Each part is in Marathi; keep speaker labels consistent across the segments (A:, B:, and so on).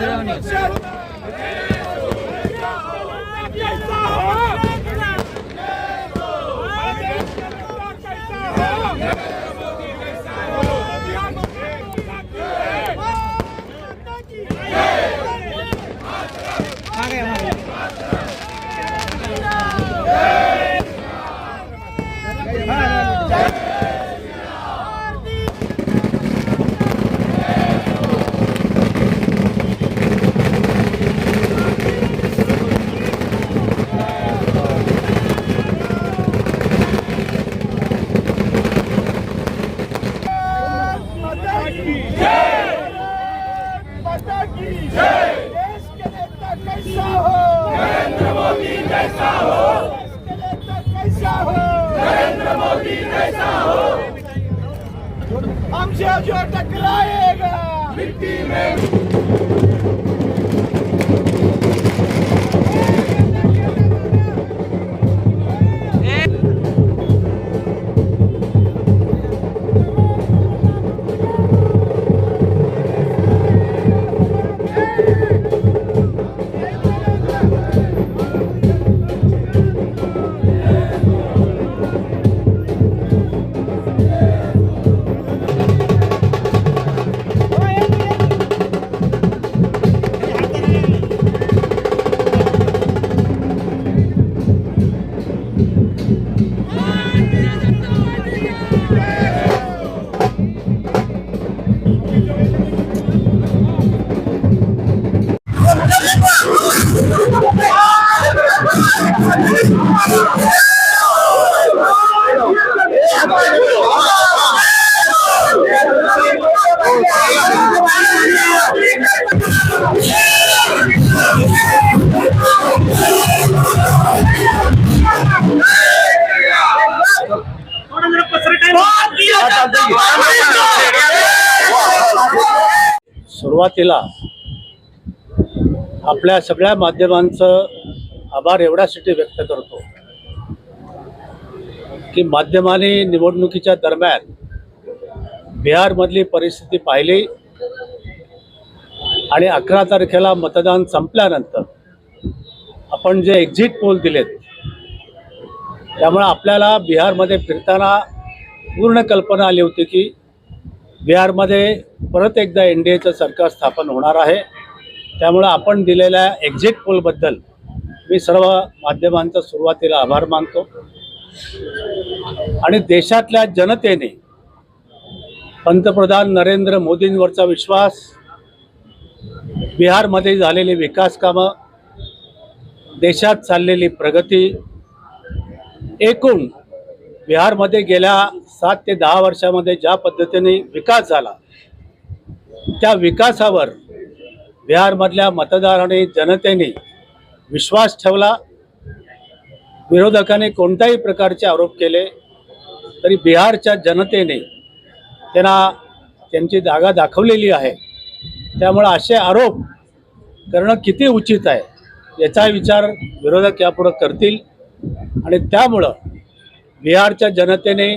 A: ধরেও নিই नरेंद्र मोदी जैसा हो हमसे जो टकराएगा मिट्टी में
B: सुरुवातीला आपल्या सगळ्या माध्यमांचं आभार एवढ्यासाठी व्यक्त करतो की माध्यमाने निवडणुकीच्या दरम्यान बिहारमधली परिस्थिती पाहिली आणि अकरा तारखेला मतदान संपल्यानंतर आपण जे एक्झिट पोल दिलेत त्यामुळे आपल्याला बिहारमध्ये फिरताना पूर्ण कल्पना आली होती की बिहारमध्ये परत एकदा एन डी एचं सरकार स्थापन होणार आहे. त्यामुळं आपण दिलेल्या एक्झिट पोलबद्दल मी सर्व माध्यमांचा सुरुवातीला आभार मानतो. आणि देशातल्या जनतेने पंतप्रधान नरेंद्र मोदींवरचा विश्वास बिहारमध्ये झालेली विकास कामं देशात चाललेली प्रगती एकूण बिहारमध्ये गेल्या सात ते दहा वर्षामध्ये ज्या पद्धतीने विकास झाला त्या विकासावर बिहारमधल्या मतदाराने जनतेने विश्वास ठेवला. विरोधकाने कोणत्याही प्रकारचे आरोप केले तरी बिहारच्या जनतेने त्यांना त्यांची जागा दाखवलेली आहे. त्यामुळं असे आरोप करणं किती उचित आहे याचा विचार विरोधक यापुढं करतील. आणि त्यामुळं बिहारच्या जनतेने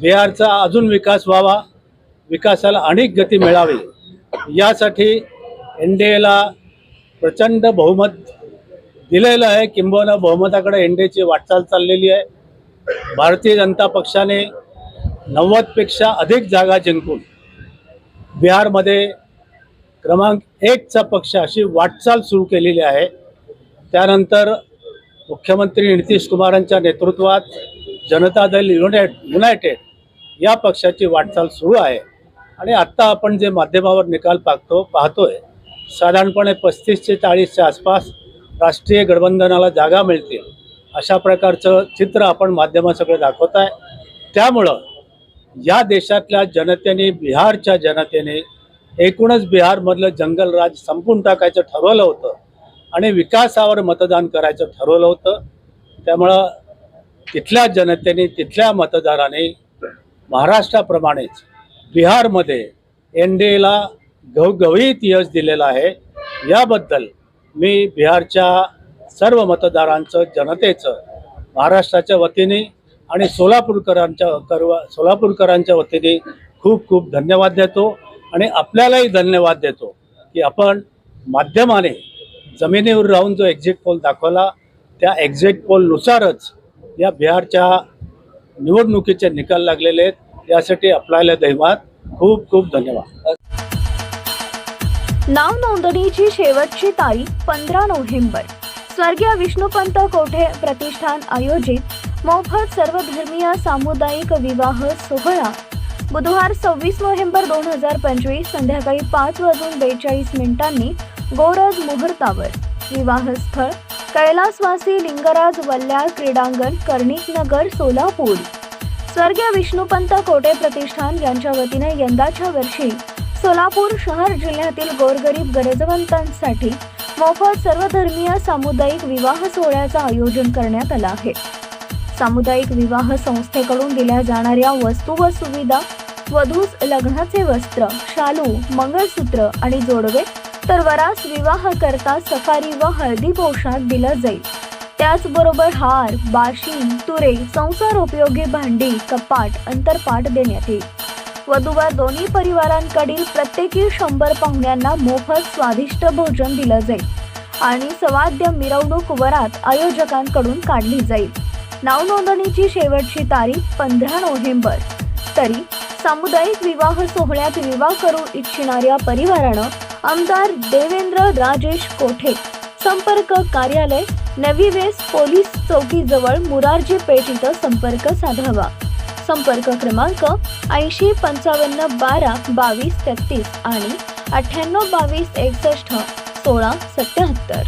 B: बिहारचा अजून विकास व्हावा विकासाला अनेक गती मिळावी. यासाठी एन डी एला प्रचंड बहुमत दिलेलं आहे. किंबहुना बहुमताकडे एन डी एची वाटचाल चाललेली आहे. भारतीय जनता पक्षाने नव्वदपेक्षा अधिक जागा जिंकून बिहारमध्ये क्रमांक एकचा पक्ष अशी वाटचाल सुरू केलेली आहे. त्यानंतर मुख्यमंत्री नितीश कुमारांच्या नेतृत्वात जनता दल युनाइट युनायटेड या पक्षाची वाटचाल सुरू आहे. आणि आत्ता आपण जे माध्यमावर निकाल पाहतो पाहतोय साधारणपणे पस्तीस ते चाळीसच्या आसपास राष्ट्रीय गठबंधनाला जागा मिळतील अशा प्रकारचं चित्र आपण माध्यमासकडे दाखवत आहे. त्यामुळं या देशातल्या जनतेने बिहारच्या जनतेने एकूणच बिहारमधलं जंगलराज संपून टाकायचं ठरवलं होतं आणि विकासावर मतदान करायचं ठरवलं होतं. त्यामुळं तिथल्या जनतेने तिथल्या मतदाराने महाराष्ट्राप्रमाणेच बिहारमध्ये एन डी एला घवघवीत यश दिलेलं आहे. याबद्दल मी बिहारच्या सर्व मतदारांचं जनतेचं महाराष्ट्राच्या वतीने आणि सोलापूरकरांच्या कर्व सोलापूरकरांच्या वतीने खूप खूप धन्यवाद देतो आणि आपल्यालाही धन्यवाद देतो की आपण माध्यमाने जमिनीवर राहून जो एक्झिट पोल दाखवला त्या एक्झिट पोलनुसारच या बिहारच्या निवडणुकीचे निकाल लागलेले आहेत. यासाठी आपल्याला दैवात. खूप खूप धन्यवाद.
C: नाव नोंदणीची शेवटची तारीख पंधरा नोव्हेंबर. स्वर्गीय विष्णुपंत कोठे प्रतिष्ठान आयोजित? मोफत सर्वधर्मीय सामुदायिक विवाह सोहळा. बुधवार सव्वीस नोव्हेंबर दोन हजार पंचवीस संध्याकाळी पाच वाजून बेचाळीस मिनिटांनी गोरज मुहूर्तावर. विवाहस्थळ कैलासवासी लिंगराज वल्ल्याळ क्रीडांगण कर्णिकनगर सोलापूर. स्वर्गीय विष्णुपंत कोटे प्रतिष्ठान यांच्या वतीने यंदाच्या वर्षी सोलापूर शहर जिल्ह्यातील गोरगरीब गरजवंतांसाठी मोफत सर्वधर्मीय सामुदायिक विवाह सोहळ्याचं आयोजन करण्यात आलं आहे. सामुदायिक विवाह संस्थेकडून दिल्या जाणाऱ्या वस्तू व सुविधा वधूस लग्नाचे वस्त्र शालू मंगळसूत्र आणि जोडवे तर वरास विवाह करता सफारी व हळदी पोशाख दिला जाईल. त्याचबरोबर हार बाशी तुरे संसार उपयोगी भांडी कपाट अंतरपाट देण्यात येईल. वधूवर दोन्ही परिवारांकडील प्रत्येकी शंभर पाहुण्यांना मोफत स्वादिष्ट भोजन दिलं जाईल आणि सवाद्य मिरवणूक वरात आयोजकांकडून काढली जाईल. नाव नोंदणीची शेवटची तारीख पंधरा नोव्हेंबर. तरी सामुदायिक विवाह सोहळ्यात विवाह करू इच्छिणाऱ्या परिवारानं आमदार देवेंद्र राजेश कोठे? संपर्क कार्यालय नवी वेस पोलीस चौकीजवळ मुरारजी पेठ इथं संपर्क साधावा. संपर्क क्रमांक ऐंशी पंचावन्न बारा बावीस तेहतीस आणि अठ्ठ्याण्णव बावीस एकसष्ट सोळा सत्याहत्तर.